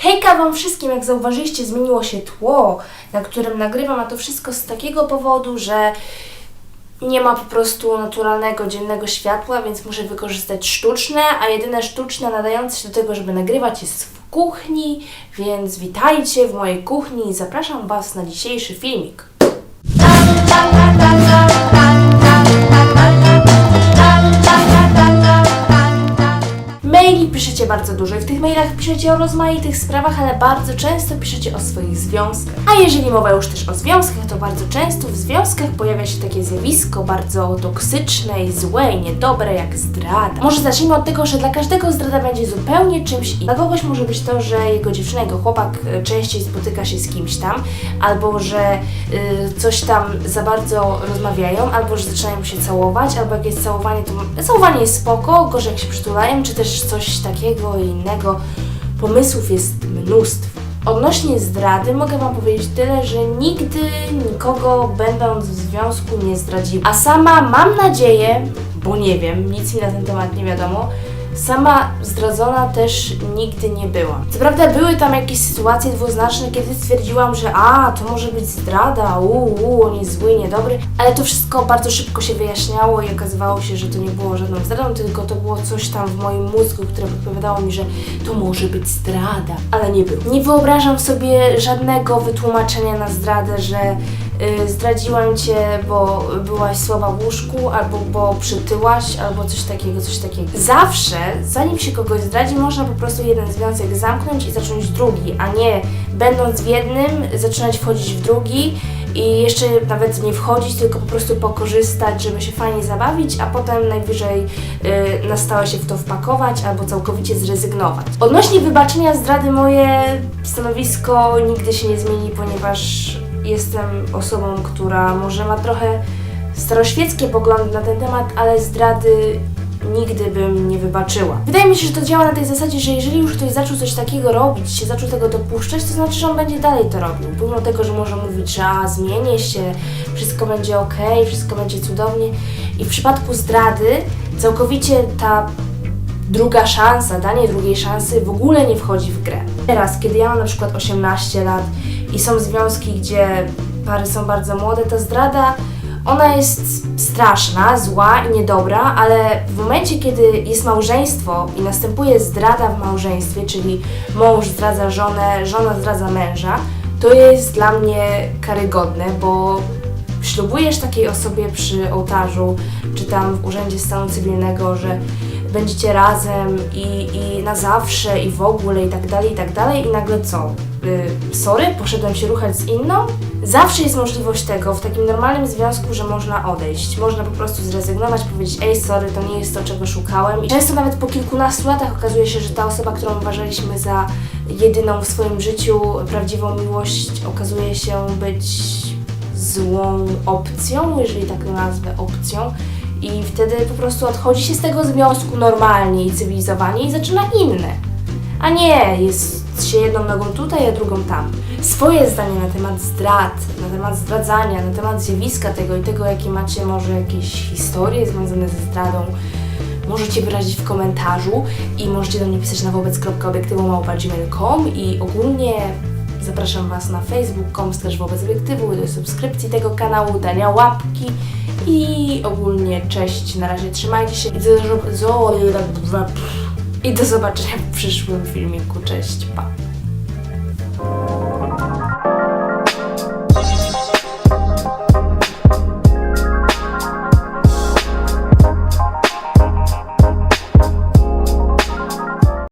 Hejka Wam wszystkim, jak zauważyliście, zmieniło się tło, na którym nagrywam, a to wszystko z takiego powodu, że nie ma po prostu naturalnego, dziennego światła, więc muszę wykorzystać sztuczne, a jedyne sztuczne nadające się do tego, żeby nagrywać jest w kuchni, więc witajcie w mojej kuchni i zapraszam Was na dzisiejszy filmik. Bardzo dużo i w tych mailach piszecie o rozmaitych sprawach, ale bardzo często piszecie o swoich związkach. A jeżeli mowa już też o związkach, to bardzo często w związkach pojawia się takie zjawisko bardzo toksyczne i złe i niedobre jak zdrada. Może zacznijmy od tego, że dla każdego zdrada będzie zupełnie czymś innym. Dla kogoś może być to, że jego dziewczyna, jego chłopak e, częściej spotyka się z kimś tam, albo że y, coś tam za bardzo rozmawiają, albo że zaczynają się całować, albo jak jest całowanie, to całowanie jest spoko, gorzej jak się przytulają, czy też coś takiego i innego. Pomysłów jest mnóstwo. Odnośnie zdrady mogę Wam powiedzieć tyle, że nigdy nikogo będąc w związku nie zdradziłam. A sama mam nadzieję, bo nie wiem, nic mi na ten temat nie wiadomo, sama zdradzona też nigdy nie byłam. Co prawda były tam jakieś sytuacje dwuznaczne, kiedy stwierdziłam, że a, to może być zdrada, uuu, on jest zły, niedobry, ale to wszystko bardzo szybko się wyjaśniało i okazywało się, że to nie było żadną zdradą, tylko to było coś tam w moim mózgu, które podpowiadało mi, że to może być zdrada, ale nie było. Nie wyobrażam sobie żadnego wytłumaczenia na zdradę, że zdradziłam cię, bo byłaś słaba w łóżku, albo bo przytyłaś, albo coś takiego, coś takiego. Zawsze, zanim się kogoś zdradzi, można po prostu jeden związek zamknąć i zacząć drugi, a nie będąc w jednym, zaczynać wchodzić w drugi i jeszcze nawet nie wchodzić, tylko po prostu pokorzystać, żeby się fajnie zabawić, a potem najwyżej y, na stałe się w to wpakować albo całkowicie zrezygnować. Odnośnie wybaczenia zdrady moje stanowisko nigdy się nie zmieni, ponieważ jestem osobą, która może ma trochę staroświeckie poglądy na ten temat, ale zdrady nigdy bym nie wybaczyła. Wydaje mi się, że to działa na tej zasadzie, że jeżeli już ktoś zaczął coś takiego robić, się zaczął tego dopuszczać, to znaczy, że on będzie dalej to robił. Pomimo tego, że może mówić, że a, zmienię się, wszystko będzie ok, wszystko będzie cudownie. I w przypadku zdrady całkowicie ta druga szansa, danie drugiej szansy w ogóle nie wchodzi w grę. Teraz, kiedy ja mam na przykład 18 lat i są związki, gdzie pary są bardzo młode, to zdrada, ona jest straszna, zła i niedobra, ale w momencie, kiedy jest małżeństwo i następuje zdrada w małżeństwie, czyli mąż zdradza żonę, żona zdradza męża, to jest dla mnie karygodne, bo ślubujesz takiej osobie przy ołtarzu, czy tam w urzędzie stanu cywilnego, że będziecie razem i, i na zawsze i w ogóle i tak dalej, i tak dalej i nagle co? Y, sorry, poszedłem się ruchać z inną? Zawsze jest możliwość tego w takim normalnym związku, że można odejść. Można po prostu zrezygnować, powiedzieć ej sorry, to nie jest to, czego szukałem. I często nawet po kilkunastu latach okazuje się, że ta osoba, którą uważaliśmy za jedyną w swoim życiu prawdziwą miłość, okazuje się być złą opcją, jeżeli tak nazwę opcją. I wtedy po prostu odchodzi się z tego związku normalnie i cywilizowanie i zaczyna inne. A nie, jest się jedną nogą tutaj, a drugą tam. Swoje zdanie na temat zdrad, na temat zdradzania, na temat zjawiska tego i tego, jakie macie może jakieś historie związane ze zdradą, możecie wyrazić w komentarzu i możecie do mnie pisać na wobec.obiektywu.com i ogólnie zapraszam Was na facebook.com też wobec obiektywu do subskrypcji tego kanału, dania łapki i ogólnie cześć, na razie trzymajcie się i do, do zobaczenia w przyszłym filmiku, cześć, pa!